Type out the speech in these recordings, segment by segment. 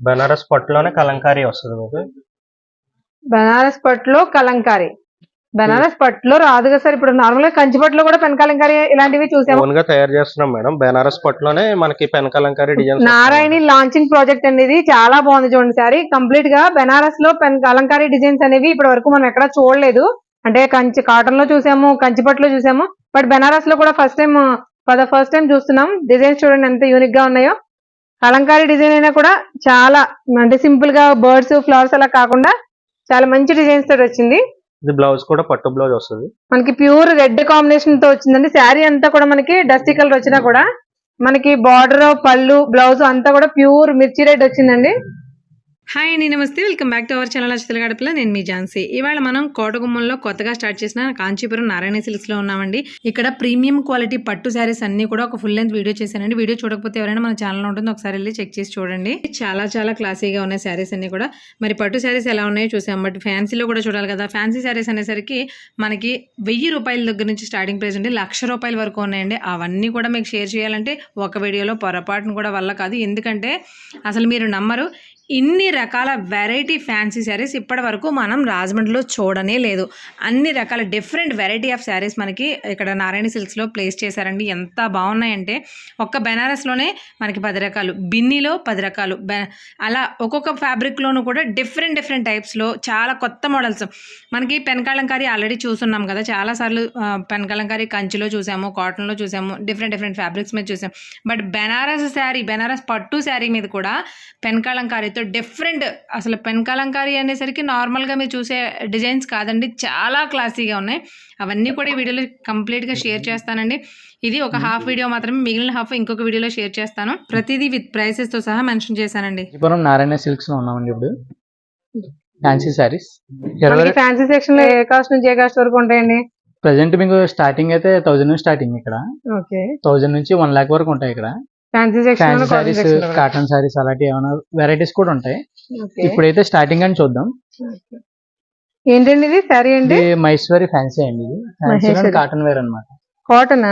బనారస్ పట్టులోనే కలంకారీ వస్తుంది మీకు బనారస్ పట్టులో కలంకారీ. బనారస్ పట్టులో రాదు కదా సార్ ఇప్పుడు నార్మల్గా కంచి పట్టులో కూడా పెన్ కలంకారీ ఇలాంటివి చూసాము? ఓన్గా తయారు చేస్తున్నాం మేడం. బనారస్ పట్టులోనే మనకి pen kalamkari designs Narayani launching project అనేది చాలా బాగుంది చూడండి సారీ. కంప్లీట్గా బెనారస్లో పెన్ కలంకారీ డిజైన్స్ అనేవి ఇప్పటి వరకు మనం ఎక్కడ చూడలేదు. అంటే కంచి కాటన్లో చూసాము కంచి పట్టులో చూసాము. బట్ బెనారస్లో కూడా first time for the first time చూస్తున్నాం. డిజైన్స్ చూడండి ఎంత యూనిక్గా ఉన్నాయో. కలంకారీ డిజైన్ అయినా కూడా చాలా అంటే సింపుల్గా బర్డ్స్ ఫ్లవర్స్ అలా కాకుండా చాలా మంచి డిజైన్స్ తోటి వచ్చింది. ఇది బ్లౌజ్ కూడా పట్టు బ్లౌజ్ వస్తుంది. మనకి ప్యూర్ రెడ్ కాంబినేషన్తో వచ్చిందండి. శారీ అంతా కూడా మనకి డస్టీ కలర్ వచ్చినా కూడా మనకి బార్డర్ పళ్ళు బ్లౌజ్ అంతా కూడా ప్యూర్ మిర్చి రెడ్ వచ్చిందండి. హాయ్ అండి namaste. Welcome back to our channel అచితల గడపల నేను మీ ఝాన్సీ. ఇవాళ మనం కోటగుమ్మంలో కొత్తగా స్టార్ట్ చేసిన కాంచీపురం నారాయణ సిల్క్స్లో ఉన్నామండి. ఇక్కడ ప్రీమియం క్వాలిటీ పట్టు శారీస్ అన్ని కూడా ఒక ఫుల్ లెంత్ వీడియో చేశానండి. వీడియో చూడకపోతే ఎవరైనా మన ఛానల్ ఉంటుంది ఒకసారి వెళ్ళి చెక్ చేసి చూడండి. చాలా చాలా క్లాసీగా ఉన్నాయి శారీస్ అన్ని కూడా. మరి పట్టు శారీస్ ఎలా ఉన్నాయో చూసాం. బట్ ఫ్యాన్సీలో కూడా చూడాలి కదా. ఫ్యాన్సీ శారీస్ అనేసరికి మనకి వెయ్యి రూపాయల దగ్గర నుంచి స్టార్టింగ్ ప్రైస్ ఉంది లక్ష రూపాయల వరకు ఉన్నాయండి. అవన్నీ కూడా మీకు షేర్ చేయాలంటే ఒక వీడియోలో పొరపాటును కూడా వల్ల కాదు. ఎందుకంటే అసలు మీరు నమ్మరు. ఇన్ని రకాల వెరైటీ ఫ్యాన్సీ శారీస్ ఇప్పటి వరకు మనం రాజమండ్రిలో చూడనే లేదు. అన్ని రకాల డిఫరెంట్ వెరైటీ ఆఫ్ శారీస్ మనకి ఇక్కడ నారాయణ సిల్క్స్లో ప్లేస్ చేశారండి. ఎంత బాగున్నాయంటే ఒక్క బెనారస్లోనే మనకి పది రకాలు బిన్నీలో పది రకాలు. బె- అలా ఒక్కొక్క ఫ్యాబ్రిక్లోనూ కూడా డిఫరెంట్ డిఫరెంట్ టైప్స్లో చాలా కొత్త మోడల్స్. మనకి పెనకాలంకారీ ఆల్రెడీ చూస్తున్నాం కదా. చాలాసార్లు ఆ, పెన్ కంచిలో చూసాము కాటన్లో చూసాము డిఫరెంట్ డిఫరెంట్ ఫ్యాబ్రిక్స్ మీద చూసాం. బట్ బెనారస్ శారీ బెనారస్ పట్టు శారీ మీద కూడా పెన్ కలంకారీతో డిఫరెంట్ అసలు పెన్ కలంకారీ అనేసరికి నార్మల్గా మీరు చూసే డిజైన్స్ కాదండి. చాలా క్లాసీగా ఉన్నాయి. అవన్నీ కూడా ఈ వీడియోలో కంప్లీట్గా షేర్ చేస్తానండి. ఇది ఒక హాఫ్ వీడియో మాత్రమే మిగిలిన హాఫ్ ఇంకొక వీడియోలో షేర్ చేస్తాను. ప్రతిదీ విత్ ప్రైసెస్తో సహా మెన్షన్ చేశానండి. కాంచీపురం నారాయణ సిల్క్స్లో ఉన్నామండి ఇప్పుడు. ఫ్యాన్సీ మనకి ఫ్యాన్సీ సెక్షన్లో ఏ కాస్ట్ నుంచి ఏ కాస్ట్ వరకు ఉంటాయండి? ప్రజెంట్ మీకు స్టార్టింగ్ అయితే థౌజండ్ నుంచి స్టార్టింగ్ ఇక్కడ. ఓకే. థౌజండ్ నుంచి వన్ లాక్ వరకు ఉంటాయి ఇక్కడ. ఫ్యాన్సీ శారీస్ కాటన్ శారీస్ అలాంటి ఏమైనా వెరైటీస్ కూడా ఉంటాయి. ఇప్పుడైతే స్టార్టింగ్ అని చూద్దాం. ఏంటండి ఇది? ఏంటి ఇది మైసూరి ఫ్యాన్సీ అండి ఇది. ఫ్యాన్సీ మహేశ్వరి. కాటన్ వేర్ అనమాట కాటన్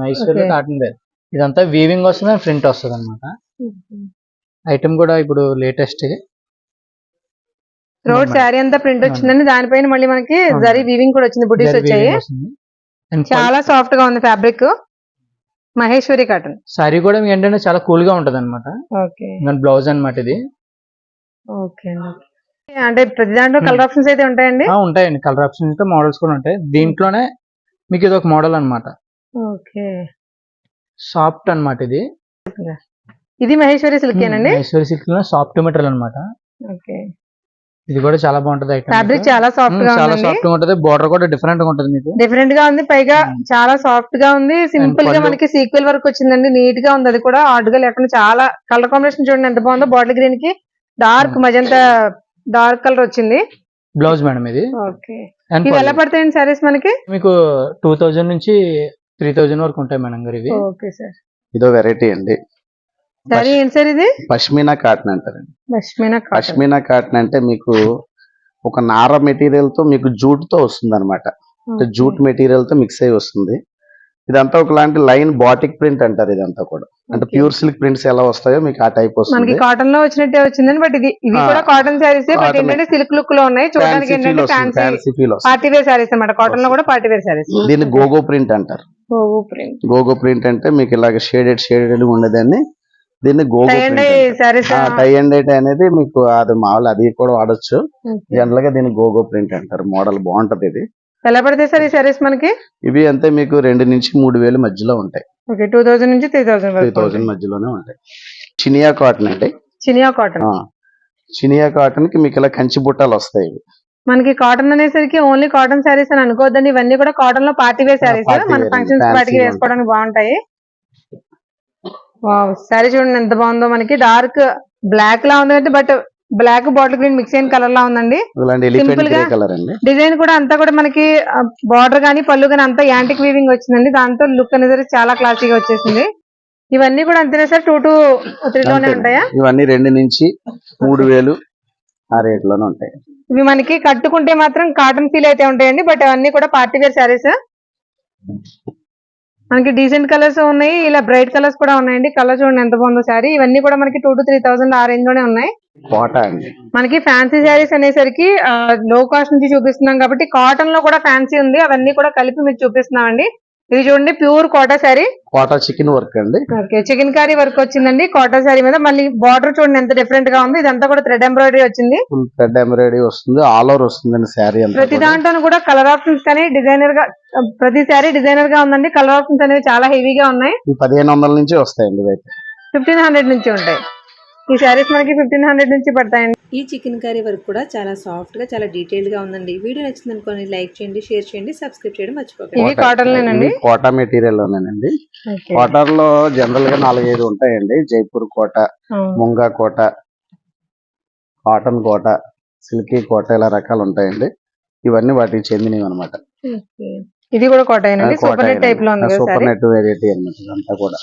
మైసూరి Okay. కాటన్ వేర్ ఇదంతా వీవింగ్ వస్తుంది ప్రింట్ వస్తుంది అనమాట ఐటమ్ కూడా ఇప్పుడు లేటెస్ట్ రోడ్ శారీ అంతా ప్రింట్ వచ్చిందండి. దానిపైన మళ్ళీ మనకి జరీ వీవింగ్ కూడా వచ్చింది బుటీస్ వచ్చాయి. చాలా సాఫ్ట్గా ఉంది ఫ్యాబ్రిక్ మహేశ్వరి కాటన్. సారీ కూడా ఏంటంటే చాలా కూల్గా ఉంటది అనమాట బ్లౌజ్ అన్నమాట ఇది. ఓకే అంటే ప్రతి దాంట్లో కలర్ ఆప్షన్స్ అయితే ఉంటాయండి? ఉంటాయండి. కలర్ ఆప్షన్స్ మోడల్స్ కూడా ఉంటాయి. దీంట్లోనే మీకు ఇది ఒక మోడల్ అన్నమాట. ఓకే. సాఫ్ట్ అన్నమాట ఇది. ఇది మహేశ్వరి సిల్క్ ఏనండి మైసూర్ సిల్క్లో సాఫ్ట్ మెటీరియల్ అన్నమాట. ఓకే. ఇది కూడా చాలా బాగుంటది ఫ్యాబ్రిక్ చాలా సాఫ్ట్గా చాలా సాఫ్ట్గా ఉంటది. బోర్డర్ కూడా డిఫరెంట్గా ఉంటది మీకు. డిఫరెంట్గా ఉంది. పైగా. చాలా సాఫ్ట్గా ఉంది. సింపుల్గా మనకి సీక్వెల్ వర్క్ వచ్చిందండి. నీట్గా ఉంది. అది కూడా హార్డ్గా లేకుండా చాలా కలర్ కాంబినేషన్ చూడండి. ఎంత బాగుందో. బాటిల్ గ్రీన్కి డార్క్ మజంతా డార్క్ కలర్ వచ్చింది. బ్లౌజ్ మేడం ఇది. ఓకే ఇవి ఎలా. పడతాయండి సారీస్ మనకి? మీకు టూ థౌజండ్ నుంచి త్రీ థౌజండ్ వరకు ఉంటాయి మేడం గారు ఇవి. ఓకే సార్ ఇదో వెరైటీ అండి. సారీ ఏంటి సార్ ఇది? పష్మీనా కాటన్ అంటారండి. పష్మినా కాటన్. పష్మీనా కాటన్ అంటే మీకు ఒక నార మెటీరియల్తో మీకు జూట్తో వస్తుంది అనమాట జూట్ మెటీరియల్తో మిక్స్ అయి వస్తుంది. ఇదంతా ఒకలాంటి లైన్ బాటిక్ ప్రింట్ అంటారు ఇదంతా కూడా. అంటే. ప్యూర్ సిల్క్ ప్రింట్స్ ఎలా వస్తాయో మీకు ఆ టైప్ మనకి వస్తుంది. కాటన్లో వచ్చినట్టే వచ్చిందండి బట్ ఇది ఇవి ఆ, కూడా కాటన్ శారీస్ బట్ cotton. ఏంటంటే సిల్క్ లుక్లో ఉన్నాయి. చూడడానికి ఫ్యాన్సీ ఫీల్ ఏంటంటే వస్తుంది ఫ్యాన్సీ ఫ్యాన్సీ ఫీల్ వస్తుంది. పార్టీ వేర్ శారీస్ అన్నమాట. కాటన్లో కూడా పార్టీ వేర్ శారీస్. దీన్ని గోగో ప్రింట్ అంటారు. ప్రింట్. గోగో ప్రింట్ అంటే మీకు ఇలాగ షేడెడ్ షేడెడ్ ఉండేదాన్ని దీన్ని గోగో టై అండ్ ప్రింట్ అనేది మీకు అది మామూలు అది కూడా వాడచ్చు. జనరల్గా దీన్ని గోగో ప్రింట్ అంటారు. మోడల్ బాగుంటది ఇది. ఎలా పడతాయి సార్ ఈ శారీస్ మనకి? ఇవి అంతే మీకు రెండు నుంచి మూడు వేలు మధ్యలో ఉంటాయి. ఓకే టూ థౌసండ్ నుంచి త్రీ థౌసండ్ త్రీ థౌజండ్ మధ్యలోనే ఉంటాయి. చినియా కాటన్ అండి. చినియా కాటన్ చినియా కాటన్కి మీకు ఇలా కంచి బుట్టాలు వస్తాయి ఇవి. మనకి కాటన్ అనేసరికి ఓన్లీ కాటన్ శారీస్ అని అనుకోవద్దండి. ఇవన్నీ కూడా కాటన్లో పార్టీ వేర్ శారీస్ మన ఫంక్షన్స్ ఉంటాయి. వేసుకోవడానికి బాగుంటాయి. శారీ చూడండి ఎంత బాగుందో మనకి. డార్క్ బ్లాక్ లా ఉంది but black bottle green mix అయిన కలర్ లా ఉందండి. గ్రే గా- కలర్ అండి. డిజైన్ కూడా అంతా కూడా మనకి బార్డర్ గానీ పళ్ళు గానీ అంతా యాంటిక్ వీవింగ్ వచ్చిందండి. దాంతో లుక్ అనేది చాలా క్లాసీగా వచ్చేసింది. ఇవన్నీ కూడా అంతేనా సార్? టూ టు త్రీ లోనే. ఉంటాయా? ఇవన్నీ రెండు నుంచి మూడు వేలు ఆ రేట్లోనే ఉంటాయి. ఇవి మనకి కట్టుకుంటే మాత్రం కాటన్ ఫీల్ అయితే ఉంటాయండి బట్ అవన్నీ కూడా పార్టీ వేర్ శారీస్ మనకి డీసెంట్ కలర్స్ ఉన్నాయి ఇలా బ్రైట్ కలర్స్ కూడా ఉన్నాయండి. కలర్ చూడండి ఎంత బాగుందో సారీ ఇవన్నీ కూడా మనకి టూ టు త్రీ థౌసండ్ ఆ రేంజ్లోనే ఉన్నాయి. అండి. మనకి ఫ్యాన్సీ శారీస్ అనేసరికి లో కాస్ట్ నుంచి చూపిస్తున్నాం కాబట్టి కాటన్లో కూడా ఫ్యాన్సీ ఉంది. అవన్నీ కూడా కలిపి మీకు చూపిస్తున్నామండి. ఇది చూడండి ప్యూర్ కోటా శారీ. కోట చికెన్ వర్క్ అండి. చికెన్ కర్రీ వర్క్ వచ్చిందండి కోటా శారీ మీద. మళ్ళీ బార్డర్ చూడండి ఎంత డిఫరెంట్గా ఉంది. ఇదంతా కూడా థ్రెడ్ ఎంబ్రాయిడరీ వచ్చింది. థ్రెడ్ ఎంబ్రాయిడరీ వస్తుంది. ఆల్ ఓవర్ వస్తుందండి శారీ ప్రతి కూడా. దాంట్లోనూ కూడా కలర్ ఆప్షన్స్ కానీ డిజైనర్గా ప్రతి శారీ డిజైనర్గా ఉందండి. కలర్ ఆప్షన్స్ అనేవి చాలా హెవీగా ఉన్నాయి. పదిహేను వందల నుంచి వస్తాయండి ఫిఫ్టీన్ హండ్రెడ్ నుంచి ఉంటాయి. ఈ శారీస్ మనకి ఫిఫ్టీన్ హండ్రెడ్ నుంచి పడతాయండి. ఈ చికెన్ కర్రీ వర్క్ కూడా చాలా సాఫ్ట్గా చాలా డీటెయిల్గా ఉందండి. వీడియో నచ్చింది అనుకోని లైక్ చేయండి షేర్ చేయండి సబ్స్క్రైబ్ చేయడం మర్చిపోకండి. Quota material లోనేనండి. కోటార్లో జనరల్గా నాలుగైదు ఉంటాయండి. జైపూర్ కోట ముంగా కోట కాటన్ కోట సిల్కీ కోట ఇలా రకాలు ఉంటాయండి. ఇవన్నీ వాటికి చెందినవి అనమాట ఇది కూడా కోట సూపర్ నెట్ టైప్లో ఉంది కదా సూపర్ నెట్ వెరైటీ అనమాట ఇదంతా కూడా.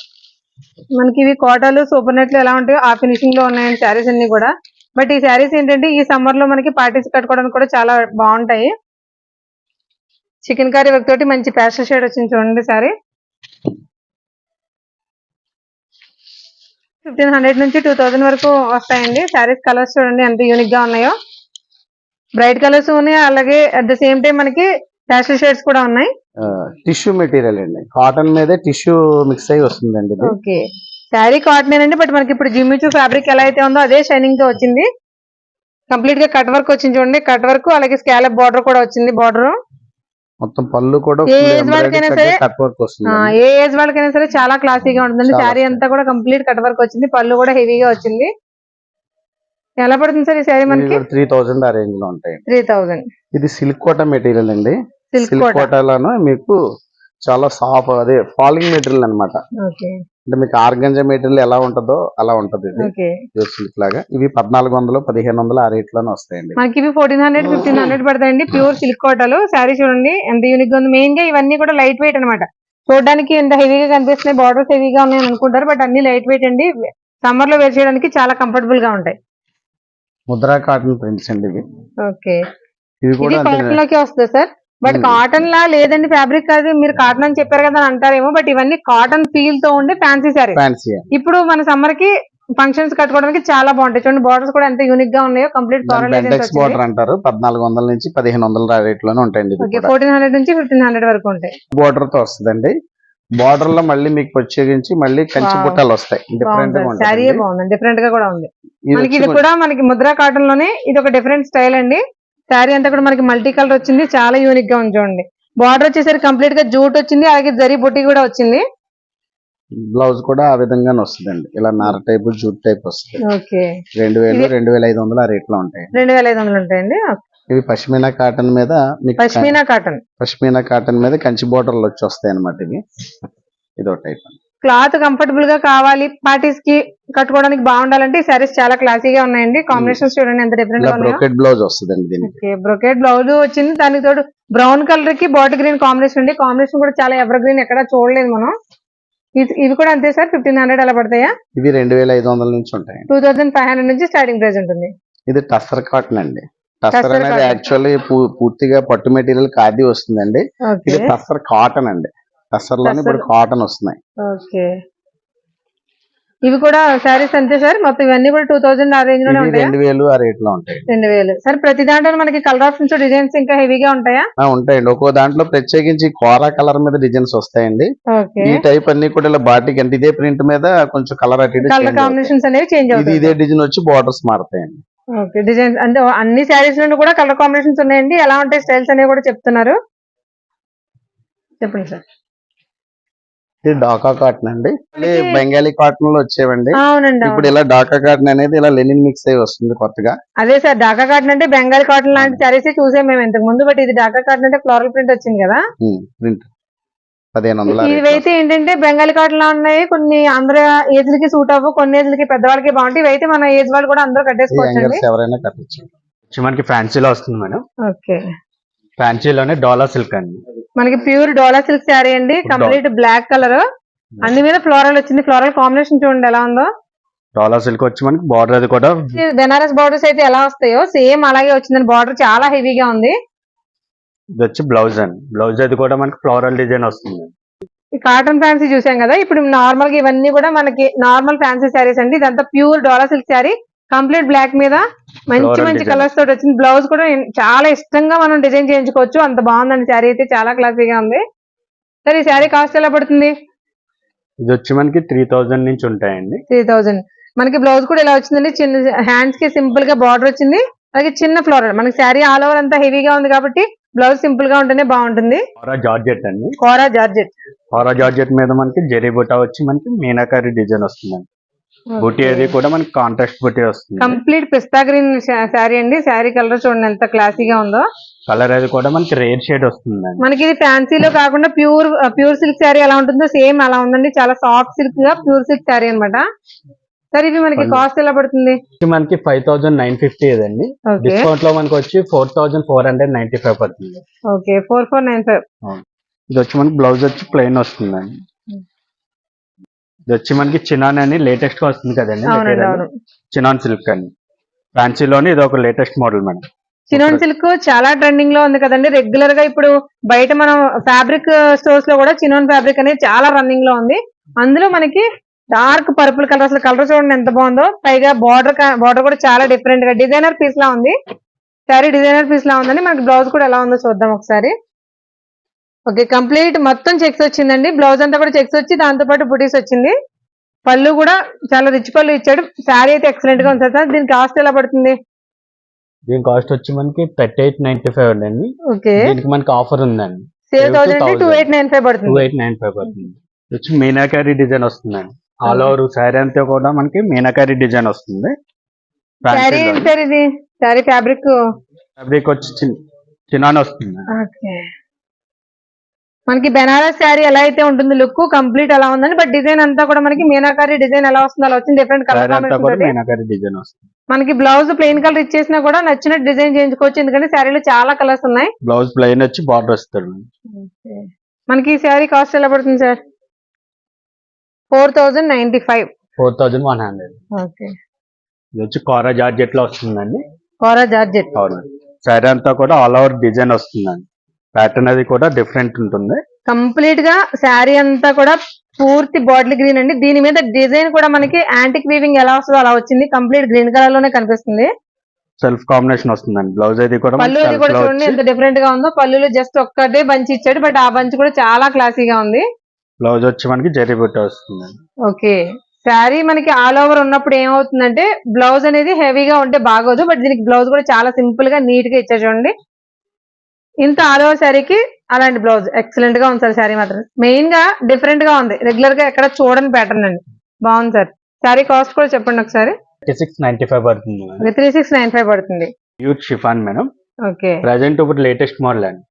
మనకి ఇవి కోటాలు సూపర్ నెట్లు ఎలా ఉంటాయో ఆ ఫినిషింగ్లో ఉన్నాయండి శారీస్ అన్ని కూడా బట్ ఈ శారీస్ ఏంటంటే ఈ సమ్మర్లో మనకి పార్టీస్ కట్టుకోవడానికి కూడా చాలా బాగుంటాయి. చికెన్ కర్రీ తోటి మంచి ప్యాస్టల్ షేడ్ వచ్చింది చూడండి సారీ. ఫిఫ్టీన్ హండ్రెడ్ నుంచి టూ థౌసండ్ వరకు వస్తాయండి. శారీస్ కలర్స్ చూడండి ఎంత యూనిక్గా ఉన్నాయో. బ్రైట్ కలర్స్ ఉన్నాయి అలాగే అట్ ద సేమ్ టైం మనకి ప్యాస్టల్ షేడ్స్ కూడా ఉన్నాయి. టిష్యూ మెటీరియల్ అండి. కాటన్ మీదే టిష్యూ మిక్స్ అయ్యి వస్తుందండి ఓకే శారీ కాటన్ అండి బట్ మనకి ఇప్పుడు జిమ్మిచూ ఫ్యాబ్రిక్ ఎలా అయితే ఉందో అదే షైనింగ్తో వచ్చింది. కంప్లీట్గా కట్ వర్క్ వచ్చింది చూడండి. కట్ వర్క్ అలాగే స్కాలప్ బార్డర్ కూడా వచ్చింది బార్డర్ మొత్తం పళ్ళు కూడా ఏ age వాళ్ళకైనా సరే, కట్ వర్క్ వస్తుంది. ఏ ఏజ్ వాళ్ళకైనా సరే చాలా క్లాసీగా ఉంటుందండి. శారీ అంతా కూడా కంప్లీట్ కట్ వర్క్ వచ్చింది. పళ్ళు కూడా హెవీగా వచ్చింది. ఎలా పడుతుంది సార్ ఈ శారీ మనకి? త్రీ థౌజండ్ ఆ రేంజ్లో ఉంటాయి. త్రీ థౌజండ్ ఇది సిల్క్ కోట మెటీరియల్ అండి. Silk silk Kota. కోటాలోను మీకు చాలా సాఫ్ట్ అదే ఫాలింగ్ మెటీరియల్ అన్నమాట. ఓకే. అంటే మీకు ఆర్గంజా మెటీరియల్ ఎలా ఉంటుందో అలా ఉంటది ఇది. సిల్క్ లాగా. ఇవి పద్నాలుగు వందలు పదిహేను వందలు ఆ రేట్లోనే వస్తాయండి. మనకి ఇవి ఫోర్టీన్ హండ్రెడ్ ఫిఫ్టీన్ హండ్రెడ్ పడతాయండి. ప్యూర్ సిల్క్ కోటలు. శారీ చూడండి ఎంత యూనిక్గా ఉంది. మెయిన్గా ఇవన్నీ కూడా లైట్ వెయిట్ అన్నమాట. చూడడానికి ఎంత హెవీగా కనిపిస్తున్నాయి. బార్డర్స్ హెవీగా ఉన్నాయని అనుకుంటారు బట్ అన్ని లైట్ వెయిట్ అండి. సమ్మర్లో వేర్ చేయడానికి చాలా కంఫర్టబుల్గా ఉంటాయి. ముద్రా కాటన్ ప్రింట్స్ అండి ఇవి. ఓకే. ఇవి ఇది కూడా వస్తుంది సార్? బట్. కాటన్ లా లేదండి ఫ్యాబ్రిక్ కాదు మీరు కాటన్ అని చెప్పారు కదా అని అంటారేమో బట్ ఇవన్నీ కాటన్ ఫీల్తో ఉండే ఫ్యాన్సీ శారీ ఫ్యాన్సీ ఇప్పుడు మన సమ్మర్కి ఫంక్షన్స్ కట్టుకోవడానికి చాలా బాగుంటాయి. చూడండి బార్డర్స్ కూడా ఎంత యూనిక్గా ఉన్నాయో కంప్లీట్ బార్డర్ అంటారు. పద్నాలుగు వందల నుంచి పదిహేను వందల రేట్లోనే ఉంటాయండి ఫోర్టీన్ హండ్రెడ్ నుంచి ఫిఫ్టీన్ హండ్రెడ్ వరకు ఉంటాయి. బార్డర్తో వస్తుందండి. బార్డర్లో మళ్ళీ మీకు ప్రత్యేకించి మళ్ళీ కంచి. బుట్టాలు వస్తాయి. డిఫరెంట్గా బాగుంది డిఫరెంట్గా కూడా ఉంది. మనకి ఇది కూడా మనకి ముద్రా కాటన్లోనే ఇది ఒక డిఫరెంట్ స్టైల్ అండి. శారీ అంతా కూడా మనకి మల్టీ కలర్ వచ్చింది. చాలా యూనిక్గా ఉంది చూడండి. బార్డర్ వచ్చేసరికి కంప్లీట్గా జూట్ వచ్చింది. అలాగే జరీ బుట్టి కూడా వచ్చింది. బ్లౌజ్ కూడా ఆ విధంగానే వస్తుందండి. ఇలా నార టైప్ జూట్ టైప్ వస్తుంది. ఓకే. రెండు వేలు రెండు వేల ఐదు వందలు ఆ రేట్లో ఉంటాయి రెండు వేల ఐదు వందలు ఉంటాయండి. ఇవి పష్మీనా కాటన్ మీద మీకు పష్మీనా కాటన్. పష్మీనా కాటన్ మీద కంచి బోర్డర్లు వచ్చి వస్తాయి అనమాట ఇవి ఇదో టైప్ క్లాత్ కంఫర్టబుల్గా కావాలి. పార్టీస్కి కట్టుకోవడానికి బాగుండాలంటే ఈ సారీస్ చాలా క్లాసీగా ఉన్నాయండి. కాంబినేషన్స్ చూడండి ఎంత డిఫరెంట్గా brocade blouse okay brocade blouse వచ్చింది. దానికి తోడు బ్రౌన్ కలర్కి బాటిల్ గ్రీన్ కాంబినేషన్ ఉంది కాంబినేషన్ కూడా చాలా ఎవర్ గ్రీన్ ఎక్కడ చూడలేదు మనం. ఇది- ఇవి కూడా అంతే సార్ ఫిఫ్టీన్ హండ్రెడ్ అలా పడతాయా? ఇవి రెండు వేల ఐదు వందల నుంచి ఉంటాయండి. టూ థౌసండ్ ఫైవ్ హండ్రెడ్ నుంచి స్టార్టింగ్ ప్రైస్ ఉంటుంది. ఇది టస్సర్ కాటన్ అండి. టస్సర్ అనేది. యాక్చువల్లీ పూర్తిగా పట్టు మెటీరియల్ ఖాదీ వస్తుందండి. ఇది టస్సర్ కాటన్ అండి. టస్సర్లోనే ఇప్పుడు. కాటన్ వస్తున్నాయి ఓకే. ఇవి కూడా సారీస్ అంతే సార్? మొత్తం ఇవన్నీ కూడా టూ థౌసండ్ ఆ రేంజ్లోనే ఉంటాయా? రెండు వేలు ఆ రేట్లో ఉంటాయి. రెండు వేలు. సార్ ప్రతి దాంట్లో మనకి కలర్ ఆప్షన్స్ డిజైన్స్ ఇంకా హెవీగా ఉంటాయా? ఉంటాయండి. ఒక్కో దాంట్లో ప్రత్యేకించి కోరా కలర్ మీద డిజైన్స్ వస్తాయండి. ఈ టైప్ అన్ని కూడా ఇలా బాటిక్ అంటే ఇదే ప్రింట్ మీద కొంచెం కలర్ కలర్. కాంబినేషన్స్ అనేవి చేంజ్ అవుతాయి. ఇదే డిజైన్ వచ్చి బార్డర్స్ మారుతాయండి. ఓకే. డిజైన్స్ అంటే అన్ని శారీస్ నుండి కూడా కలర్ కాంబినేషన్స్ ఉన్నాయండి. ఎలా ఉంటాయి స్టైల్స్ అనేవి కూడా చెప్తున్నారు. చెప్పండి సార్. ఇది డాకా కాటన్ అండి. బెంగాలీ కాటన్లో వచ్చేవండి. అవునండి ఇప్పుడు. ఇలా డాకా కాటన్ అనేది ఇలా లెనిన్ మిక్స్ అయ్యి వస్తుంది కొత్తగా. అదే సార్ డాకా కాటన్ అంటే బెంగాల్ కాటన్ లాంటి శారీస్ చూసాం మేము ఇంతకు ముందు బట్ ఇది డాకా కాటన్ అంటే ఫ్లోరల్ ప్రింట్ వచ్చింది కదా. ప్రింట్ ఇవైతే ఏంటంటే బెంగాలీ కాటన్ లా ఉన్నాయి. కొన్ని అందరు ఏజ్ లకి సూట్ అవ్వు కొన్ని ఏజ్ లకి పెద్దవాళ్ళకి బాగుంటాయి. ఇవైతే మన ఏజ్ వాళ్ళు కూడా అందరూ కట్టేసుకోవచ్చు ఎవరైనా కట్టచ్చు. మనకి ఫ్యాన్సీలో వస్తుంది మేడం. ఓకే. ఫ్యాన్సీలోనే డాలా సిల్క్ అండి. మనకి ప్యూర్ డోలా సిల్క్ శారీ అండి. Complete black colour. అన్ని మీద ఫ్లోరల్ వచ్చింది. ఫ్లోరల్ కాంబినేషన్ చూడండి ఎలా ఉందో. డాలా సిల్క్ వచ్చి మనకి బార్డర్ అది కూడా బెనారస్ బార్డర్స్ అయితే ఎలా వస్తాయో సేమ్ అలాగే వచ్చిందండి. బార్డర్ చాలా హెవీగా ఉంది. ఇది వచ్చి బ్లౌజ్ అండి. బ్లౌజ్ అది కూడా మనకి ఫ్లోరల్ డిజైన్ వస్తుంది. ఈ కాటన్ ఫ్యాన్సీ చూసాం కదా. ఇప్పుడు నార్మల్గా ఇవన్నీ కూడా మనకి నార్మల్ ఫ్యాన్సీ శారీస్ అండి. ఇదంతా pure dola silk sari. Complete black మీద మంచి మంచి. కలర్స్ తోటి వచ్చింది. బ్లౌజ్ కూడా చాలా ఇష్టంగా మనం డిజైన్ చేయించుకోవచ్చు. అంత బాగుందండి. శారీ అయితే చాలా క్లాసీగా ఉంది. సరే ఈ శారీ కాస్ట్ ఎలా పడుతుంది? ఇది వచ్చి మనకి త్రీ థౌజండ్ నుంచి ఉంటాయండి. త్రీ థౌజండ్ మనకి బ్లౌజ్ కూడా ఇలా వచ్చిందండి. చిన్న హ్యాండ్స్కి సింపుల్గా బార్డర్ వచ్చింది. అలాగే చిన్న ఫ్లోరల్ మనకి శారీ ఆల్ ఓవర్ అంతా హెవీగా ఉంది కాబట్టి బ్లౌజ్ సింపుల్గా ఉంటేనే బాగుంటుంది. కోరా జార్జెట్ అండి. కోరా జార్జెట్ కోరా జార్జెట్ మీద మనకి జరీ బుట్ట వచ్చి మనకి మీనాకారి డిజైన్ వస్తుందండి. బుట్టి అది కూడా మనకి కాంట్రాస్ట్ బుట్టి వస్తుంది. కంప్లీట్ పిస్తా గ్రీన్ శారీ అండి. శారీ కలర్ చూడండి ఎంత క్లాసీగా ఉందో. కలర్ అది కూడా మనకి రేర్ షేడ్ వస్తుందండి. మనకి ఇది ఫ్యాన్సీలో కాకుండా ప్యూర్ ప్యూర్ సిల్క్ శారీ ఎలా ఉంటుందో సేమ్ అలా ఉందండి. చాలా సాఫ్ట్ సిల్క్గా ప్యూర్ సిల్క్ శారీ అన్నమాట. సరే ఇవి మనకి. కాస్ట్ ఎలా పడుతుంది? ఇది మనకి ఫైవ్ థౌజండ్ నైన్ ఫిఫ్టీ ఇదండి డిస్కౌంట్లో మనకి వచ్చి four thousand four hundred ninety five పడుతుంది. Okay four four nine five. ఇది వచ్చి మనకి బ్లౌజ్ వచ్చి ప్లెయిన్ వస్తుందండి. ఇది వచ్చి మనకి చినాన్ అని లేటెస్ట్గా వస్తుంది కదండి చినాన్ సిల్క్ అండి ఫ్యాన్సీలోని ఇది ఒక latest model madam. Chinon silk చాలా ట్రెండింగ్లో ఉంది కదండి. రెగ్యులర్గా ఇప్పుడు బయట మనం ఫ్యాబ్రిక్ స్టోర్స్లో కూడా చినోన్ ఫ్యాబ్రిక్ అనేది చాలా రన్నింగ్లో ఉంది. అందులో మనకి డార్క్ పర్పుల్ కలర్ అసలు కలర్ చూడండి ఎంత బాగుందో. పైగా బార్డర్ బార్డర్ కూడా చాలా డిఫరెంట్గా డిజైనర్ పీస్ లా ఉంది. సారీ డిజైనర్ పీస్ లా ఉందండి. మనకి బ్లౌజ్ కూడా ఎలా ఉందో చూద్దాం ఒకసారి. ఓకే కంప్లీట్ మొత్తం చెక్స్ వచ్చిందండి. బ్లౌజ్ అంతా కూడా చెక్స్ వచ్చి దాంతో పాటు బుటీస్ వచ్చింది. పళ్ళు కూడా చాలా రిచ్ పళ్ళు ఇచ్చాడు. శారీ అయితే ఎక్సలెంట్గా ఉంది సార్. దీని కాస్ట్ ఎలా పడుతుంది? దీని కాస్ట్ వచ్చి మనకి థర్టీ ఎయిట్ నైన్టీ ఫైవ్ అండి. ఓకే. దీనికి మనకి ఆఫర్ ఉందండి. సేవ్ Save థౌసండ్ అంటే 2000. Two eight nine five two పడుతుంది. ఎయిట్ నైన్ ఫైవ్ పడుతుంది. వచ్చి మీనాకారి డిజైన్ వస్తుందండి. ఆల్ ఓవర్ శారీ అంతా కూడా మనకి మీనాకారి డిజైన్ వస్తుంది. శారీ ఏంటి సార్ ఇది? శారీ ఫ్యాబ్రిక్ ఫ్యాబ్రిక్ వచ్చి చిన్- చినాన్ వస్తుంది. ఓకే. మనకి బెనారస్ శారీ ఎలా అయితే ఉంటుంది లుక్ కంప్లీట్ అలా ఉందండి. బట్ డిజైన్ అంతా కూడా మనకి మీనాకారి డిజైన్ ఎలా వస్తుంది అలా వచ్చింది. డిఫరెంట్ కలర్ డిజైన్ వస్తుంది. మనకి బ్లౌజ్ ప్లెయిన్ కలర్ ఇచ్చేసినా కూడా నచ్చినట్టు డిజైన్ చేయించుకోవచ్చు. ఎందుకంటే శారీలో చాలా కలర్స్ ఉన్నాయి. బ్లౌజ్ ప్లెయిన్ వచ్చి బార్డర్ వస్తుంది మనకి ఈ శారీ కాస్ట్ ఎలా పడుతుంది sir? Four thousand ninety five. Four thousand one hundred. Okay. ఇది వచ్చి కోరా జార్జెట్లో వస్తుందండి. కోరా జార్జెట్. అవునండి. శారీ అంతా కూడా ఆల్ ఓవర్ డిజైన్ వస్తుందండి. ప్యాటర్న్ అది కూడా డిఫరెంట్ ఉంటుంది. కంప్లీట్గా శారీ అంతా కూడా పూర్తి బాటిల్ గ్రీన్ అండి. దీని మీద డిజైన్ కూడా మనకి యాంటిక్ వీవింగ్ ఎలా వస్తుందో అలా వచ్చింది. కంప్లీట్ గ్రీన్ కలర్లోనే కనిపిస్తుంది. సెల్ఫ్ కాంబినేషన్ వస్తుందండి. బ్లౌజ్ అది కూడా పళ్ళు అది కూడా చూడండి ఎంత డిఫరెంట్గా ఉందో. పళ్ళులో జస్ట్ ఒక్కటే బంచ్ ఇచ్చాడు బట్ ఆ బంచ్ కూడా చాలా క్లాసీగా ఉంది. బ్లౌజ్ వచ్చి మనకి జరీ బుట్ట వస్తుందండి. ఓకే శారీ మనకి ఆల్ ఓవర్ ఉన్నప్పుడు ఏమవుతుందంటే బ్లౌజ్ అనేది హెవీగా ఉంటే బాగోదు బట్ దీనికి బ్లౌజ్ కూడా చాలా సింపుల్గా నీట్గా ఇచ్చారు చూడండి. ఇంత ఆల్ ఓవర్ శారీకి అలాంటి బ్లౌజ్ ఎక్సలెంట్గా ఉంది సార్ శారీ మాత్రం. మెయిన్గా డిఫరెంట్గా ఉంది. రెగ్యులర్గా ఎక్కడ చూడని ప్యాటర్న్ అండి. బాగుంది సార్. శారీ కాస్ట్ కూడా చెప్పండి ఒకసారి. త్రీ సిక్స్ నైన్ ఫైవ్ పడుతుంది. Pure chiffon madam okay. ఇప్పుడు లేటెస్ట్ మోడల్ అండి.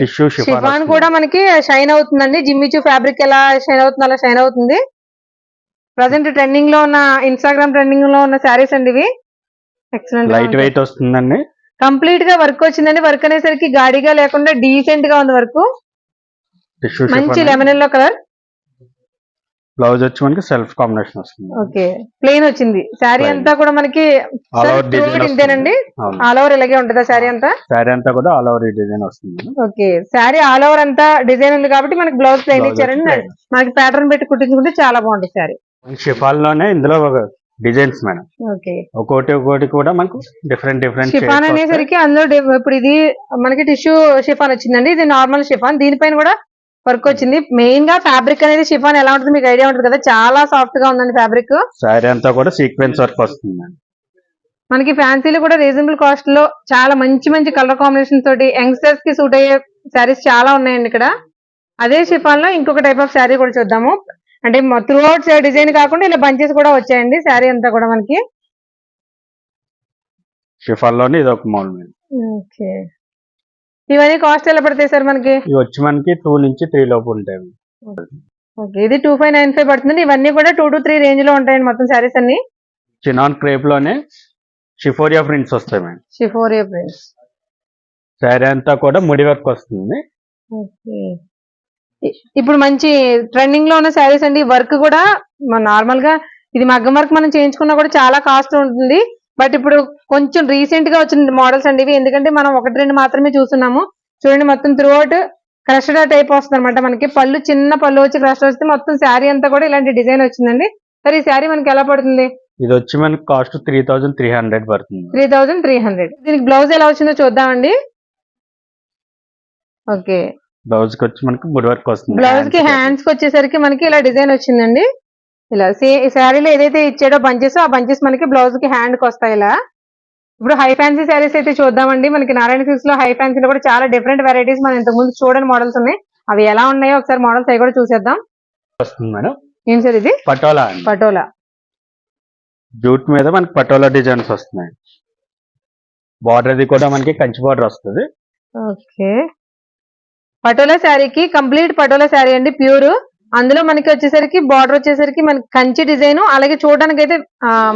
టిష్యూ షిఫాన్ కూడా మనకి షైన్ అవుతుందండి. జిమ్మిచూ ఫ్యాబ్రిక్ ఎలా షైన్ అవుతుందో అలా షైన్ అవుతుంది. ప్రజెంట్ ట్రెండింగ్లో ఉన్న ఇన్స్టాగ్రామ్ ట్రెండింగ్లో ఉన్న శారీస్ అండి ఇవి. ఎక్సలెంట్ లైట్ వెయిట్ వస్తుందండి. కంప్లీట్గా వర్క్ వచ్చిందండి. వర్క్ అనేసరికి గాడిగా లేకుండా డీసెంట్గా ఉంది వర్క్. మంచి లెమన్ ఎల్లో కలర్. బ్లౌజ్ వచ్చి మనకి సెల్ఫ్ కాంబినేషన్ వస్తుంది. ఓకే. ప్లెయిన్ వచ్చింది. శారీ. అంతా కూడా మనకి ఇంతేనండి? ఆల్ ఓవర్ ఇలాగే ఉంటుందా శారీ అంతా? శారీ అంతా కూడా ఆల్ ఓవర్ డిజైన్ వస్తుంది ఓకే. శారీ ఆల్ ఓవర్ అంతా డిజైన్ ఉంది కాబట్టి మనకి బ్లౌజ్ ప్లెయిన్ ఇచ్చారండి. మనకి ప్యాటర్న్ పెట్టి కుట్టించుకుంటే చాలా బాగుంటుంది శారీ షిఫాన్లోనే ఇందులో డిజైన్స్ మేడం. ఒక్కోటి ఒక్కోటి కూడా మనకు డిఫరెంట్ డిఫరెంట్ షిఫాన్ అనేసరికి అందులో ఇప్పుడు ఇది మనకి టిష్యూ షిఫాన్ వచ్చిందండి. ఇది నార్మల్ షిఫాన్. దీనిపైన కూడా వర్క్ వచ్చింది. మెయిన్గా ఫ్యాబ్రిక్ అనేది షిఫాన్ ఎలా ఉంటుంది మీకు ఐడియా ఉంటుంది కదా. చాలా సాఫ్ట్గా ఉందండి ఫ్యాబ్రిక్ శారీ అంతా కూడా సీక్వెన్స్ వర్క్ వస్తుంది మనకి ఫ్యాన్సీలు కూడా రీజనబుల్ కాస్ట్లో చాలా మంచి మంచి కలర్ కాంబినేషన్ తోటి యంగ్స్టర్స్కి సూట్ అయ్యే శారీస్ చాలా ఉన్నాయండి ఇక్కడ. అదే షిఫాన్లో ఇంకొక టైప్ ఆఫ్ శారీ కూడా చూద్దాము. అంటే త్రూ అవుట్ డిజైన్ కాకుండా ఇలా బంచెస్ కూడా వచ్చాయండి శారీ అంతా కూడా మనకి. షిఫాన్లోనే ఇది ఒక ఓకే. ఇవన్నీ కాస్ట్ ఎలా పడతాయి సార్ మనకి? ఇవి వచ్చి మనకి టూ నుంచి త్రీ లోపు ఉంటాయి ఓకే. ఇది టూ ఫైవ్ నైన్ ఫైవ్ పడుతుంది ఇవన్నీ కూడా టూ టు త్రీ రేంజ్లో ఉంటాయండి మొత్తం శారీస్ అన్ని. చినాన్ క్రేప్లోనే షిఫోరియా ప్రింట్స్ వస్తాయి మేడం. షిఫోరియా ప్రింట్స్ శారీ అంతా కూడా ముడి వర్క్ వస్తుంది. ఓకే. ఇప్పుడు మంచి ట్రెండింగ్లో ఉన్న శారీస్ అండి. వర్క్ కూడా నార్మల్గా ఇది మగ్గం వర్క్ మనం చేయించుకున్నా కూడా చాలా కాస్ట్ ఉంటుంది. బట్ ఇప్పుడు కొంచెం రీసెంట్గా వచ్చిన మోడల్స్ అండి ఇవి. ఎందుకంటే మనం ఒకటి రెండు మాత్రమే చూస్తున్నాము. చూడండి మొత్తం త్రూ అవుట్ క్రష్డ్ టైప్ వస్తుంది అనమాట మనకి. పళ్ళు చిన్న పళ్ళు వచ్చి క్రష్ వస్తే మొత్తం శారీ అంతా కూడా ఇలాంటి డిజైన్ వచ్చిందండి. సరే ఈ శారీ మనకి ఎలా పడుతుంది? ఇది వచ్చి మనకి cost three thousand three hundred పడుతుంది. త్రీ థౌజండ్ త్రీ హండ్రెడ్ దీనికి బ్లౌజ్ ఎలా వచ్చిందో చూద్దామండి. ఓకే బ్లౌజ్కి వచ్చి మనకి బుడ్ వర్క్ వస్తుంది. బ్లౌజ్కి. హ్యాండ్స్కి వచ్చేసరికి మనకి ఇలా డిజైన్ వచ్చిందండి. ఇలా శారీలో ఏదైతే ఇచ్చాడో బంచెస్ ఆ బంచెస్ మనకి బ్లౌజ్కి హ్యాండ్కి వస్తాయి ఇలా. ఇప్పుడు హై ఫ్యాన్సీ శారీస్ అయితే చూద్దామండి. మనకి నారాయణ సిల్క్స్లో హై ఫ్యాన్సీలో కూడా చాలా డిఫరెంట్ వెరైటీస్ మనం ఇంతకు ముందు చూడని మోడల్స్ ఉన్నాయి. అవి ఎలా ఉన్నాయో ఒకసారి మోడల్స్ అవి కూడా చూసేద్దాం. వస్తుంది మేడం. ఏం సార్ ఇది? పటోలా పటోలా జూట్ మీద మనకి పటోలా డిజైన్స్ వస్తున్నాయి. బార్డర్ అది కూడా మనకి కంచి బార్డర్ వస్తుంది. ఓకే పటోలా శారీకి కంప్లీట్ పటోలా శారీ అండి ప్యూర్. అందులో మనకి వచ్చేసరికి బార్డర్ వచ్చేసరికి మనకి కంచి డిజైన్ అలాగే చూడడానికి అయితే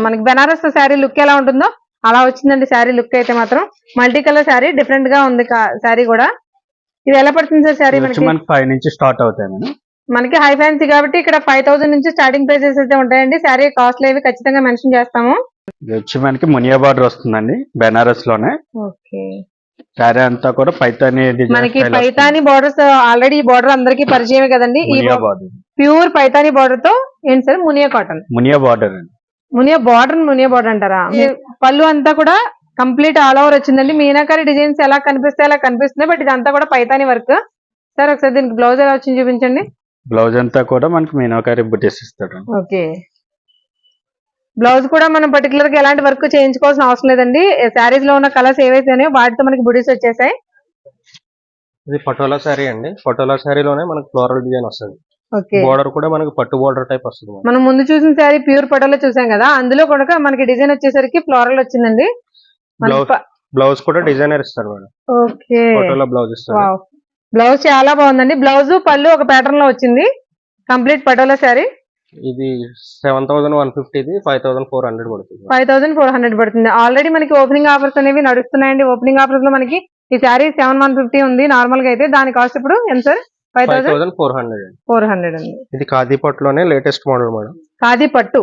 మనకి బెనారస్ శారీ లుక్ ఎలా ఉంటుందో అలా వచ్చిందండి శారీ లుక్ అయితే మాత్రం. మల్టీ కలర్ శారీ డిఫరెంట్గా ఉంది శారీ కూడా. ఇది ఎలా పడుతుంది సార్ శారీ మనకి? ఫైవ్ నుంచి స్టార్ట్ అవుతాయి మనకి హై ఫ్యాన్సీ కాబట్టి ఇక్కడ ఫైవ్ థౌసండ్ నుంచి స్టార్టింగ్ ప్రైసెస్ అయితే ఉంటాయండి. శారీ కాస్ట్ ఏవి ఖచ్చితంగా మెన్షన్ చేస్తాము. ఇది వచ్చి మనకి మునియా బార్డర్ వస్తుందండి బెనారస్లోనే ఓకే. శారీ అంతా కూడా పైతాని మనకి పైతాని బార్డర్స్ ఆల్రెడీ బార్డర్ అందరికి పరిచయమే కదండి. ఈ ప్యూర్ పైతాని బార్డర్తో ఏంటి sir? Muniya cotton muniya border అండి. మునియా బార్డర్ మునియా బార్డర్ అంటారా? పళ్ళు అంతా కూడా కంప్లీట్ ఆల్ ఓవర్ వచ్చిందండి. మీనాకారి డిజైన్స్ ఎలా కనిపిస్తాయి అలా కనిపిస్తుంది బట్ ఇదంతా కూడా పైతాని వర్క్ సార్ ఒకసారి దీనికి బ్లౌజ్ ఎలా వచ్చింది చూపించండి. బ్లౌజ్ అంతా కూడా మనకి మీనాకారి బుట్టేసి ఇస్తాడు ఓకే బ్లౌజ్ కూడా మనం పర్టికులర్గా ఎలాంటి వర్క్ చేయించుకోవాల్సిన అవసరం లేదండి. శారీస్లో ఉన్న కలర్స్ ఏవైతే వాటితో మనకి బుడీస్ వచ్చేసాయి. ఇది పటోలా శారీ అండి. పటోలా శారీలోనే మనకి ఫ్లోరల్ డిజైన్ వస్తుంది. బోర్డర్ కూడా మనకి పట్టు బోర్డర్ టైప్ వస్తుంది. మనం ముందు చూసిన శారీ ప్యూర్ పటోలో చూసాం కదా. అందులో కూడా మనకి డిజైన్ వచ్చేసరికి ఫ్లోరల్ వచ్చిందండి. బ్లౌజ్ కూడా డిజైనర్ ఇస్తారు మేడం. ఓకే. పటోలా బ్లౌజ్ ఇస్తారు. బ్లౌజ్ చాలా బాగుందండి. బ్లౌజ్ పళ్ళు ఒక ప్యాటర్న్లో వచ్చింది. కంప్లీట్ పటోలా శారీ ఇది సెవెన్ థౌసండ్ వన్ ఫిఫ్టీది ఫైవ్ థౌసండ్ ఫోర్ హండ్రెడ్ పడుతుంది. ఫైవ్ థౌసండ్ ఫోర్ హండ్రెడ్ పడుతుంది. ఆల్రెడీ మనకి ఓపెనింగ్ ఆఫర్స్ అనేవి నడుస్తున్నాయండి. ఓపెనింగ్ ఆఫర్స్లో మనకి ఈ శారీ సెవెన్ వన్ ఫిఫ్టీ ఉంది. నార్మల్గా అయితే దాని కాస్ట్ ఇప్పుడు ఎంత sir? Five thousand four hundred అండి. ఫోర్ హండ్రెడ్ ఉంది ఇది ఖాదీ పట్టులోనే లేటెస్ట్ మోడల్ మేడం. ఖాదీ పట్టు.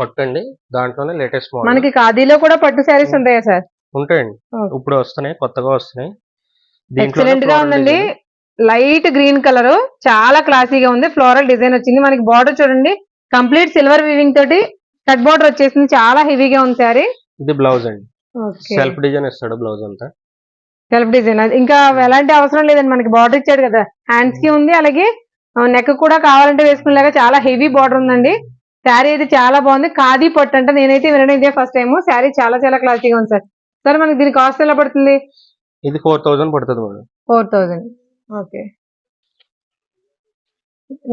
పట్టు అండి దాంట్లోనే లేటెస్ట్ మోడల్ మనకి ఖాదీలో కూడా పట్టు శారీస్ ఉంటాయా సార్? ఉంటాయండి. ఇప్పుడు వస్తున్నాయి కొత్తగా వస్తున్నాయి. ఎక్సలెంట్గా ఉందండి. లైట్ గ్రీన్ కలర్ చాలా క్లాసీగా ఉంది ఫ్లోరల్ డిజైన్ వచ్చింది. మనకి బార్డర్ చూడండి కంప్లీట్ సిల్వర్ వీవింగ్ తోటి కట్ బార్డర్ వచ్చేసింది. చాలా హెవీగా ఉంది శారీ. ఇది బ్లౌజ్ అండి. సెల్ఫ్ డిజైన్ ఇస్తాడు బ్లౌజ్ అంతా. సెల్ఫ్ డిజైన్ ఇంకా ఎలాంటి అవసరం లేదండి మనకి బార్డర్ ఇచ్చాడు కదా. హ్యాండ్స్కి ఉంది అలాగే నెక్ కూడా కావాలంటే వేసుకునేలాగా చాలా హెవీ బార్డర్ ఉందండి. శారీ అయితే చాలా బాగుంది. ఖాదీ పట్టు అంటే నేనైతే వినడం ఇదే ఫస్ట్ టైం శారీ చాలా చాలా క్లాసీగా ఉంది సార్. సార్ మనకి దీని కాస్ట్ ఎలా పడుతుంది? ఇది ఫోర్ థౌసండ్ పడుతుంది madam. Four thousand okay.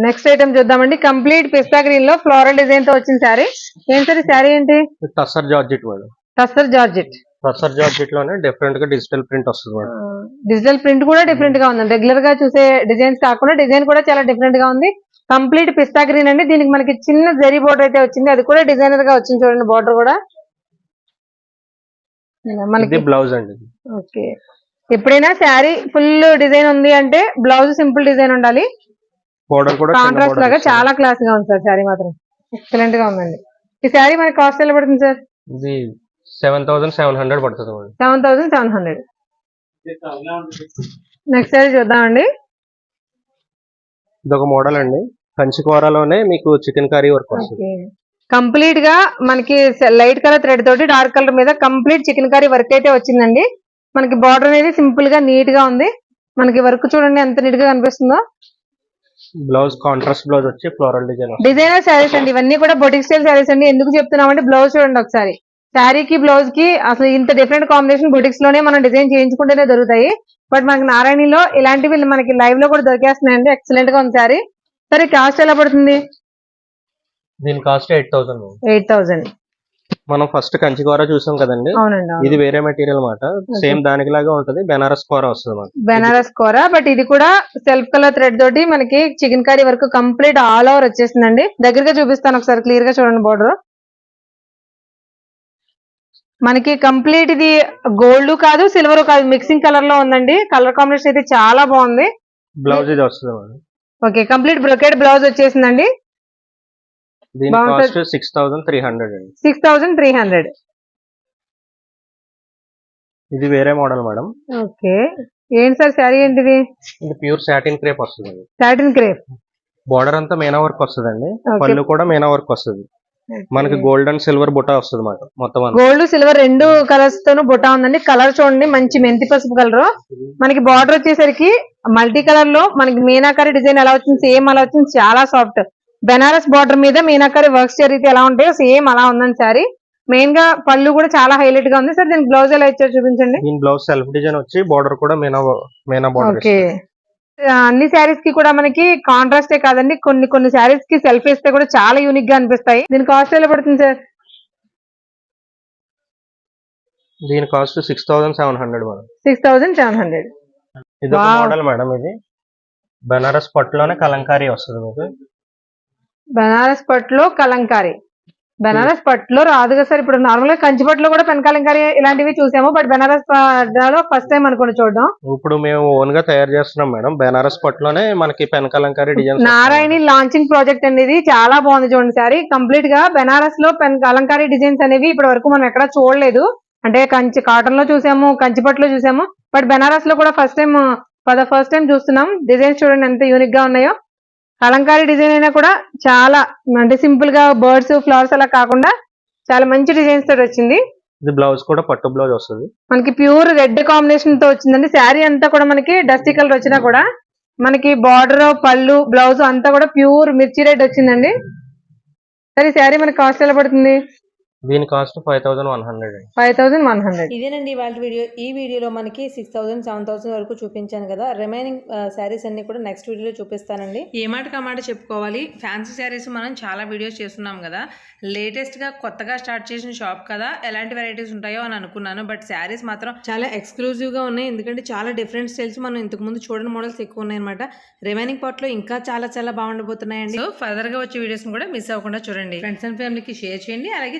Next item చూద్దామండి. కంప్లీట్ పిస్తా గ్రీన్లో ఫ్లోరల్ డిజైన్తో వచ్చిన శారీ ఏం సార్ శారీ ఏంటి? ఇది tussar georgette madam. Tussar georgette tussar జార్జెట్లోనే డిఫరెంట్గా డిజిటల్ ప్రింట్ వస్తుంది మేడం. డిజిటల్ ప్రింట్ కూడా డిఫరెంట్గా ఉంది. రెగ్యులర్గా చూసే డిజైన్స్ కాకుండా డిజైన్ కూడా చాలా డిఫరెంట్గా ఉంది. కంప్లీట్ పిస్తా గ్రీన్ అండి. దీనికి మనకి చిన్న జరీ బోర్డర్ అయితే వచ్చింది. అది కూడా డిజైనర్గా వచ్చింది చూడండి బోర్డర్ కూడా. మనకి బ్లౌజ్ అండి. ఓకే. ఎప్పుడైనా శారీ ఫుల్ డిజైన్ ఉంది అంటే బ్లౌజ్ సింపుల్ డిజైన్ ఉండాలి. బోర్డర్ కూడా చిన్న కాంట్రాస్ట్ లాగా. చాలా క్లాస్గా ఉంది సార్ శారీ మాత్రం. ఎక్సలెంట్గా ఉందండి. ఈ శారీ మనకి కాస్ట్ ఎలా పడుతుంది సార్? ఇది సెవెన్ థౌసండ్ సెవెన్ హండ్రెడ్ పడుతుంది seven thousand seven hundred next sari చూద్దామండి. ఇది ఒక మోడల్ అండి. కంచి కూరలోనే మీకు చికెన్ కర్రీ వర్క్ వస్తుంది. కంప్లీట్గా మనకి లైట్ కలర్ థ్రెడ్ తోటి డార్క్ కలర్ మీద కంప్లీట్ చికెన్ కర్రీ వర్క్ అయితే వచ్చిందండి. మనకి బార్డర్ అనేది సింపుల్గా నీట్గా ఉంది. మనకి వర్క్ చూడండి ఎంత నీట్గా కనిపిస్తుందో. బ్లౌజ్ కాంట్రాస్ట్ బ్లౌజ్ వచ్చి ఫ్లోరల్ డిజైన్ డిజైనర్ శారీస్ అండి. ఇవన్నీ కూడా బొటిక్ స్టైల్ శారీస్ అండి. ఎందుకు చెప్తున్నామంటే బ్లౌజ్ చూడండి ఒకసారి. శారీకి బ్లౌజ్కి అసలు ఇంత డిఫరెంట్ కాంబినేషన్ బొటిక్స్లోనే మనం డిజైన్ చేయించుకుంటేనే దొరుకుతాయి. బట్ మనకి నారాయణలో ఇలాంటివి మనకి లైవ్లో కూడా దొరికేస్తున్నాయండి. ఎక్సలెంట్గా ఉంది శారీ సరే కాస్ట్ ఎలా పడుతుంది? దీని cost eight thousand eight thousand మనం ఫస్ట్ కంచి కూర చూసాం కదండి. అవునండి అవును. ఇది వేరే మెటీరియల్ మాట. సేమ్ దానికి లాగా ఉంటది. బెనారస్ కూర వస్తుంది బెనారస్ కూర బట్ ఇది కూడా సెల్ఫ్ కలర్ థ్రెడ్ తోటి మనకి చికెన్ కర్రీ వరకు కంప్లీట్ ఆల్ ఓవర్ వచ్చేసిందండి. దగ్గరగా చూపిస్తాను ఒకసారి క్లియర్గా చూడండి బోర్డర్ మనకి కంప్లీట్ ఇది గోల్డ్ కాదు సిల్వర్ కాదు మిక్సింగ్ కలర్లో ఉందండి. కలర్ కాంబినేషన్ అయితే చాలా బాగుంది. బ్లౌజ్ ఇది వస్తుంది ఓకే కంప్లీట్ బ్రొకెట్ బ్లౌజ్ వచ్చేసిందండి. దీని. Cost six thousand three hundred అండి. Six thousand three hundred. ఇది వేరే మోడల్ మేడం. ఓకే. ఏంటి సార్ శారీ ఏంటిది? ఇది ప్యూర్ సాటిన్ క్రేప్ వస్తుంది సాటిన్ క్రేప్. బార్డర్ అంతా మీనా వర్క్ వస్తుందండి. పళ్ళు కూడా మీనా వర్క్ వస్తుంది. మనకి గోల్డ్ అండ్ సిల్వర్ బుట్ట వస్తుంది మాట మొత్తం గోల్డ్ సిల్వర్ రెండు కలర్స్ తోను బుట్ట ఉందండి. కలర్ చూడండి మంచి మెంతి పసుపు కలర్. మనకి బార్డర్ వచ్చేసరికి మల్టీ కలర్లో మనకి మీనాకారి డిజైన్ ఎలా వచ్చింది సేమ్ అలా వచ్చింది చాలా సాఫ్ట్. బెనారస్ బార్డర్ మీద మీనాకారి వర్క్స్ జరిగితే ఎలా ఉంటాయో సేమ్ అలా ఉందండి సారీ మెయిన్గా పళ్ళు కూడా చాలా హైలైట్గా ఉంది. సార్ దీనికి బ్లౌజ్ ఎలా ఇచ్చారు చూపించండి. దీని బ్లౌజ్ సెల్ఫ్ డిజైన్ వచ్చి బార్డర్ కూడా మీనా మీనా బార్డర్ ఓకే అన్ని శారీస్కి కూడా మనకి కాంట్రాస్టే కాదండి. కొన్ని కొన్ని శారీస్కి సెల్ఫ్ వేస్తే కూడా చాలా యూనిక్గా అనిపిస్తాయి. దీని కాస్ట్ ఎలా పడుతుంది సార్? దీని cost six thousand seven hundred madam. Six thousand seven hundred ఇది. మోడల్ మేడం ఇది. బనారస్ పట్టులోనే కలంకారీ వస్తుంది మీకు. బనారస్ పట్టులో కలంకారీ. బనారస్ పట్టులో రాదు కదా సార్ ఇప్పుడు నార్మల్గా కంచి పట్టులో కూడా పెన్ కలంకారీ ఇలాంటివి చూసాము బట్ బనారస్ పట్టులో ఫస్ట్ టైం అనుకోండి చూడడం. ఇప్పుడు మేము ఓన్గా తయారు చేస్తున్నాం మేడం. బనారస్ పట్టులోనే మనకి pen kalamkari design Narayani launching project అనేది చాలా బాగుంది చూడండి సారీ. కంప్లీట్గా బెనారస్లో పెన్ కలంకారీ డిజైన్స్ అనేవి ఇప్పటి వరకు మనం ఎక్కడ చూడలేదు. అంటే కంచి కాటన్లో చూసాము కంచి పట్టులో చూసాము. బట్ బెనారస్లో కూడా first time for the first time చూస్తున్నాం. డిజైన్స్ చూడండి ఎంత యూనిక్గా ఉన్నాయో. కలంకారీ డిజైన్ అయినా కూడా చాలా అంటే సింపుల్గా బర్డ్స్ ఫ్లవర్స్ అలా కాకుండా చాలా మంచి డిజైన్స్ తోటి వచ్చింది. ఇది బ్లౌజ్ కూడా పట్టు బ్లౌజ్ వస్తుంది. మనకి ప్యూర్ రెడ్ కాంబినేషన్తో వచ్చిందండి. శారీ అంతా కూడా మనకి డస్టీ కలర్ వచ్చినా కూడా మనకి బార్డర్ పళ్ళు బ్లౌజ్ అంతా కూడా ప్యూర్ మిర్చి రెడ్ వచ్చిందండి. సరే శారీ మనకి కాస్ట్ ఎలా పడుతుంది? దీని cost five thousand one hundred five thousand one hundred. ఇదేనండి వాళ్ళ వీడియో ఈ వీడియోలో మనకి సిక్స్ థౌసండ్ సెవెన్ థౌసండ్ వరకు చూపించాను కదా. రిమైనింగ్ శారీస్ అన్ని కూడా నెక్స్ట్ వీడియోలో చూపిస్తానండి. ఏ మాట మాట చెప్పుకోవాలి? ఫ్యాన్సీ శారీస్ మనం చాలా వీడియోస్ చేస్తున్నాం కదా. లేటెస్ట్గా కొత్తగా స్టార్ట్ చేసిన షాప్ కదా. ఎలాంటి వెరైటీస్ ఉంటాయో అని అనుకున్నాను. బట్ శారీస్ మాత్రం చాలా ఎక్స్క్లూజివ్గా ఉన్నాయి. ఎందుకంటే చాలా డిఫరెంట్ స్టైల్స్ మనం ఇంతకు ముందు చూడని మోడల్స్ ఎక్కువ ఉన్నాయి అనమాట రిమైనింగ్ పార్ట్లో ఇంకా చాలా చాలా బాగుండబోతున్నాయండి. సో ఫర్దర్గా వచ్చే వీడియోస్ని కూడా మిస్ అవ్వకుండా చూడండి. ఫ్రెండ్స్ అండ్ ఫ్యామిలీకి షేర్ చేయండి. అలాగే